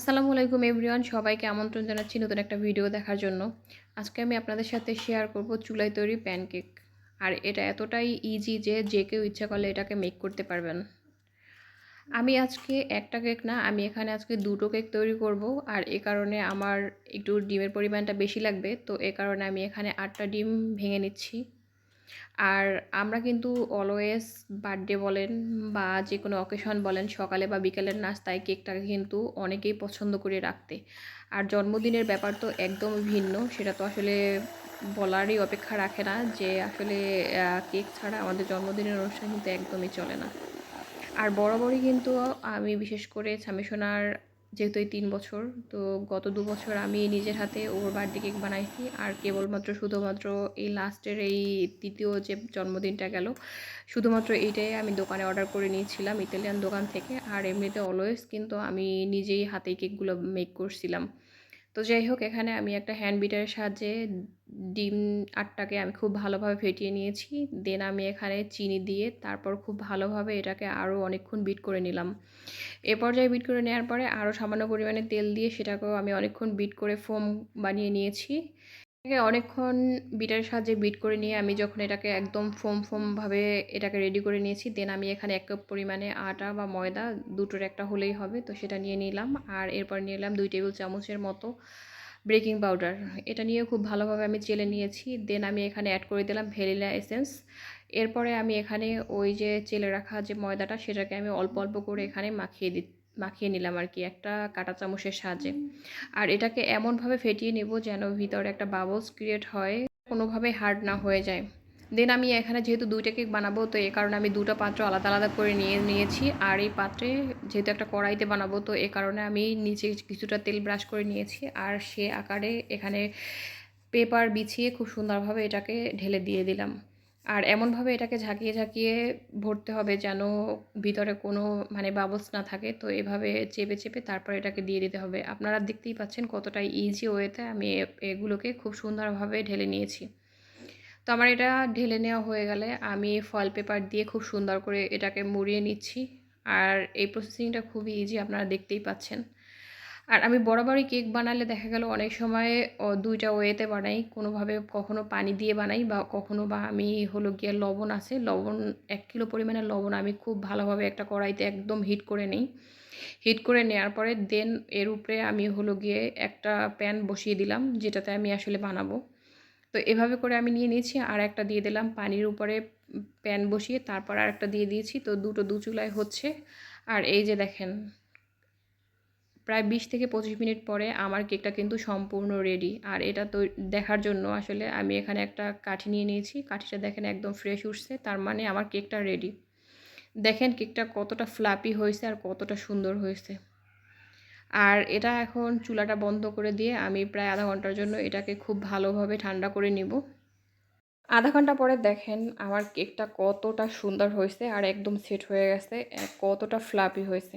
আসসালামু আলাইকুম এভরিওয়ান, সবাইকে আমন্ত্রণ জানাচ্ছি নতুন একটা ভিডিও দেখার জন্য। আজকে আমি আপনাদের সাথে শেয়ার করব চুলায় তৈরি প্যানকেক আর এটা এতটাই ইজি যে যে কেউ ইচ্ছা করলে এটাকে মেক করতে পারবেন। আমি আজকে একটা কেক না, আমি এখানে আজকে দুটো কেক তৈরি করব। আর এ কারণে আমার একটু ডিমের পরিমাণটা বেশি লাগবে, তো এ কারণে আমি এখানে আটটা ডিম ভেঙে নিচ্ছি। আর আমরা কিন্তু অলওয়েজ বার্থডে বলেন বা যে কোনো অকেশন বলেন, সকালে বা বিকেলের নাস্তায় কেকটাকে কিন্তু অনেকেই পছন্দ করে রাখতে। আর জন্মদিনের ব্যাপার তো একদম ভিন্ন, সেটা তো আসলে বলারই অপেক্ষা রাখে না যে আসলে কেক ছাড়া আমাদের জন্মদিনের অনুষ্ঠান কিন্তু একদমই চলে না। আর বরাবরই কিন্তু আমি বিশেষ করে ছামিসোনার যেহেতু এই তিন বছর, তো গত দু বছর আমি নিজের হাতে ওর বার্থডে কেক বানাইছি। আর কেবলমাত্র শুধুমাত্র এই লাস্টের এই তৃতীয় যে জন্মদিনটা গেল, শুধুমাত্র এইটাই আমি দোকানে অর্ডার করে নিয়েছিলাম ইতালিয়ান দোকান থেকে। আর এমনিতে অলওয়েজ কিন্তু আমি নিজেই হাতে কেকগুলো মেক করছিলাম। তো যাই হোক, এখানে আমি একটা হ্যান্ড বিটারের সাহায্যে ডিম আটটাকে আমি খুব ভালোভাবে ফেটিয়ে নিয়েছি। দেন আমি এখানে চিনি দিয়ে তারপর খুব ভালোভাবে এটাকে আরও অনেকক্ষণ বিট করে নিলাম। এ পর্যায়ে বিট করে নেওয়ার পরে আরও সামান্য পরিমাণে তেল দিয়ে সেটাকেও আমি অনেকক্ষণ বিট করে ফোম বানিয়ে নিয়েছি। এটাকে অনেকক্ষণ বিটারের সাহায্যে বিট করে নিয়ে আমি যখন এটাকে একদম ফোম ফোমভাবে এটাকে রেডি করে নিয়েছি দেন আমি এখানে এক কাপ পরিমাণে আটা বা ময়দা দুটোর একটা হলেই হবে। তো সেটা নিয়ে নিলাম আর এরপর নিয়ে নিলাম দুই টেবিল চামচের মতো বেকিং পাউডার এটা নিয়ে খুব ভালোভাবে আমি চেলে নিয়েছি দেন আমি এখানে অ্যাড করে দিলাম ভ্যানিলা এসেন্স এরপরে আমি এখানে ওই যে চেলে রাখা যে ময়দাটা, সেটাকে আমি অল্প অল্প করে এখানে মাখিয়ে দি মাখিয়ে নিলাম আর কি একটা কাটা চামচের সাহায্যে। আর এটাকে এমনভাবে ফেটিয়ে নেব যেন ভিতরে একটা বাবলস ক্রিয়েট হয় কোনোভাবে হার্ড না হয়ে যায়। দেন আমি এখানে যেহেতু দুইটা কেক বানাবো তো এই কারণে আমি দুটো পাত্র আলাদা আলাদা করে নিয়ে নিয়েছি। আর এই পাত্রে যেহেতু একটা কড়াইতে বানাবো তো এ কারণে আমি নিচে কিছুটা তেল ব্রাশ করে নিয়েছি। আর সে আকারে এখানে পেপার বিছিয়ে খুব সুন্দরভাবে এটাকে ঢেলে দিয়ে দিলাম। আর এমনভাবে এটাকে ঝাঁকিয়ে ঝাঁকিয়ে ভরতে হবে যেন ভিতরে কোনো মানে বাবলস না থাকে। তো এভাবে চেপে চেপে তারপর এটাকে দিয়ে দিতে হবে। আপনারা দেখতেই পাচ্ছেন কতটা ইজি ওয়েতে আমি এগুলোকে খুব সুন্দরভাবে ঢেলে নিয়েছি। তো আমার এটা ঢেলে নেওয়া হয়ে গেলে আমি ফয়েল পেপার দিয়ে খুব সুন্দর করে এটাকে মুড়িয়ে নিচ্ছি। আর এই প্রসেসিংটা খুবই ইজি আপনারা দেখতেই পাচ্ছেন। আর আমি বরাবরই কেক বানালে দেখা গেল অনেক সময় দুইটা ওয়েতে বানাই, কোনোভাবে কখনো পানি দিয়ে বানাই বা কখনো বা আমি হলো গিয়ে লবণ আছে, লবণ, এক কিলো পরিমাণে লবণ আমি খুব ভালোভাবে একটা কড়াইতে একদম হিট করে নিই। হিট করে নেওয়ার পরে দেন এর উপরে আমি হলো গিয়ে একটা প্যান বসিয়ে দিলাম, যেটাতে আমি আসলে বানাবো। তো এভাবে করে আমি নিয়ে নিয়েছি, আর একটা দিয়ে দিলাম পানির উপরে প্যান বসিয়ে, তারপর আর একটা দিয়ে দিয়েছি। তো দুটো দু চুলায় হচ্ছে। আর এই যে দেখেন প্রায় বিশ থেকে পঁচিশ মিনিট পরে আমার কেকটা কিন্তু সম্পূর্ণ রেডি আর এটা তো দেখার জন্য আসলে আমি এখানে একটা কাঠি নিয়ে নিয়েছি। কাঠিটা দেখেন একদম ফ্রেশ উঠছে, তার মানে আমার কেকটা রেডি দেখেন কেকটা কতটা ফ্লাপি হয়েছে আর কতটা সুন্দর হয়েছে। আর এটা এখন চুলাটা বন্ধ করে দিয়ে আমি প্রায় আধা ঘণ্টার জন্য এটাকে খুব ভালোভাবে ঠান্ডা করে নিব। আধা ঘণ্টা পরে দেখেন আমার কেকটা কতটা সুন্দর হয়েছে আর একদম সেট হয়ে গেছে, কতটা ফ্লাপি হয়েছে।